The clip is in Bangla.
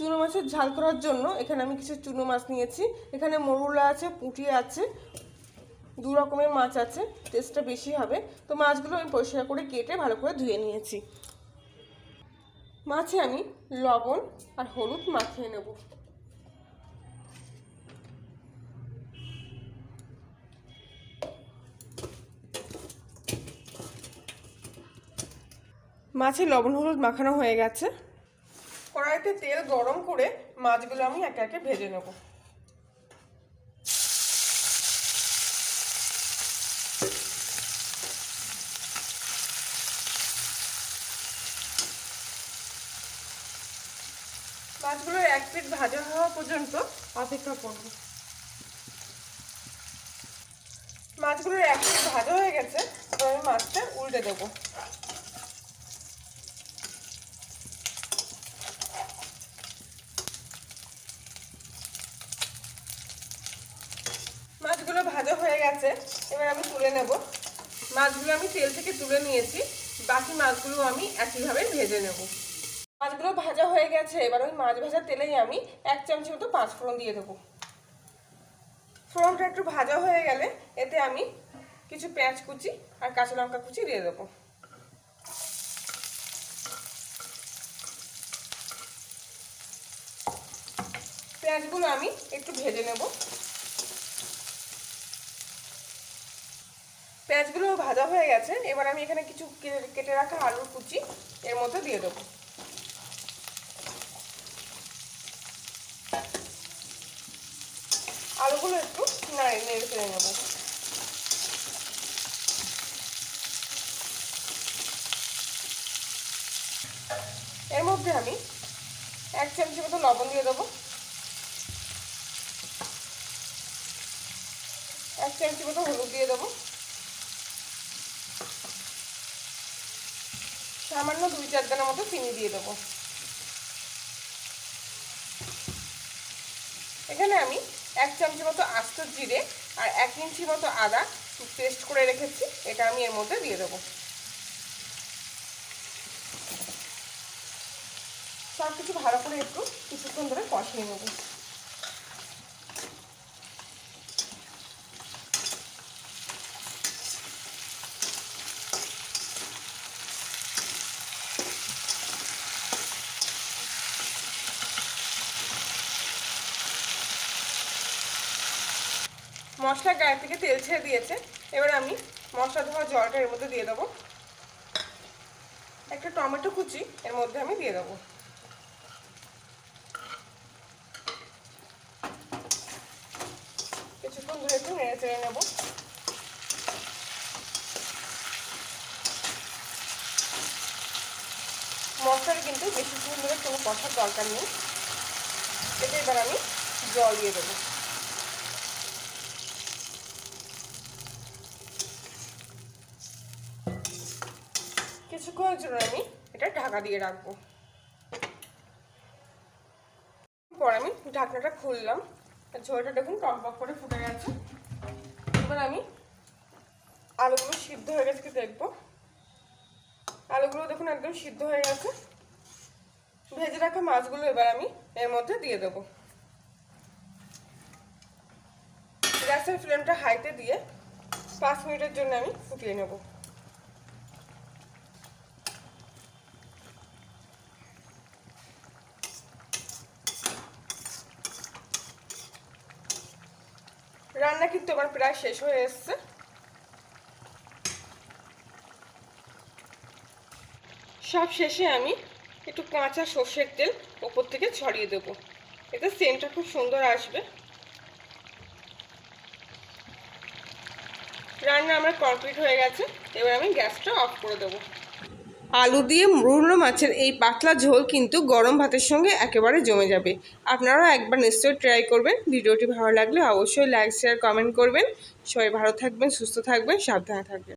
চুনো মাছের ঝাল করার জন্য এখানে আমি কিছু চুনো মাছ নিয়েছি। এখানে মরুলা আছে, পুঁটি আছে, দু রকমের মাছ আছে, টেস্টটা বেশি হবে। তো মাছগুলো আমি পরিষ্কার করে কেটে ভালো করে ধুয়ে নিয়েছি। মাছে আমি লবণ আর হলুদ মাখিয়ে নেব। মাছে লবণ হলুদ মাখানো হয়ে গেছে। কড়াইতে তেল গরম করে মাছগুলো আমি একে একে ভেজে নেব। মাছগুলো এক পিট ভাজা হওয়া পর্যন্ত অপেক্ষা করব। মাছগুলোর এক পিট ভাজা হয়ে গেছে, এবার আমি মাছটা উল্টে দেবো মাছগুলো ভাজা হয়ে গেছে এবার আমি তুলে নেব মাছগুলো আমি তেল থেকে তুলে নিয়েছি। বাকি মাছগুলো আমি একইভাবে ভেজে নেব। মাছগুলো ভাজা হয়ে গেছে, এবার ওই মাছ ভাজার তেলেই আমি এক চামচি মতো পাঁচ ফোড়ন দিয়ে দেবো। ফোড়নটা একটু ভাজা হয়ে গেলে এতে আমি কিছু পেঁয়াজ কুচি আর কাঁচা লঙ্কা কুচি দিয়ে দেবো। পেঁয়াজগুলো আমি একটু ভেজে নেব। পেঁয়াজগুলো ভাজা হয়ে গেছে। এবার আমি এখানে কিছু কেটে রাখা আলুর কুচি এর মধ্যে দিয়ে দেবো। আলুগুলো একটু নাড়ে ফেলে নেব। এর মধ্যে আমি এক চামচি মতো লবণ দিয়ে দেবো। এক চামচি মতো হলুদ দিয়ে দেবো সামান্য দুই চার দানা মতো চিনি দিয়ে দেবো। এখানে আমি এক চামচি মতো আস্ত জিরে আর এক ইঞ্চি মতো আদা পেস্ট করে রেখেছি, এটা আমি এর মধ্যে দিয়ে দেবো। সব কিছু ভালো করে একটু কিছুক্ষণ ধরে কষিয়ে নেব। মশলা গায়ে থেকে তেল ছেড়ে দিয়েছে। এবার আমি মশলা ধোয়া জলটা এর মধ্যে দিয়ে দেবো। একটা টমেটো কুচি এর মধ্যে আমি দিয়ে দেবো। কিছুক্ষণ ধরে একটু নেড়ে চেড়ে নেব। মশলার কিন্তু বেশিক্ষণ ধরে কোনো কষার দরকার নেই। এটা এবার আমি জল দিয়ে দেবো। কিছুক্ষণের জন্য আমি এটা ঢাকা দিয়ে রাখব। পর আমি ঢাকনাটা খুললাম। ঝোলটা দেখুন টকবক করে ফুটে গেছে। এবার আমি আলুগুলো সিদ্ধ হয়ে গেছে দেখব? আলুগুলো দেখুন একদম সিদ্ধ হয়ে গেছে। ভেজে রাখা মাছগুলো এবার আমি এর মধ্যে দিয়ে দেবো। গ্যাসের ফ্লেমটা হাইতে দিয়ে পাঁচ মিনিটের জন্য আমি ফুটিয়ে নেব। রান্না কিন্তু আমার প্রায় শেষ হয়ে এসছে। সব শেষে আমি একটু কাঁচা সর্ষের তেল ওপর থেকে ছড়িয়ে দেব। এতে সেন্টটা খুব সুন্দর আসবে। রান্না আমার কমপ্লিট হয়ে গেছে। এবার আমি গ্যাসটা অফ করে দেবো। আলু দিয়ে মুড়ো মাছের এই পাতলা ঝোল কিন্তু গরম ভাতের সঙ্গে একেবারে জমে যাবে। আপনারাও একবার নিশ্চয়ই ট্রাই করবেন। ভিডিওটি ভালো লাগলে অবশ্যই লাইক শেয়ার কমেন্ট করবেন। সবাই ভালো থাকবেন, সুস্থ থাকবেন, সাবধানে থাকবেন।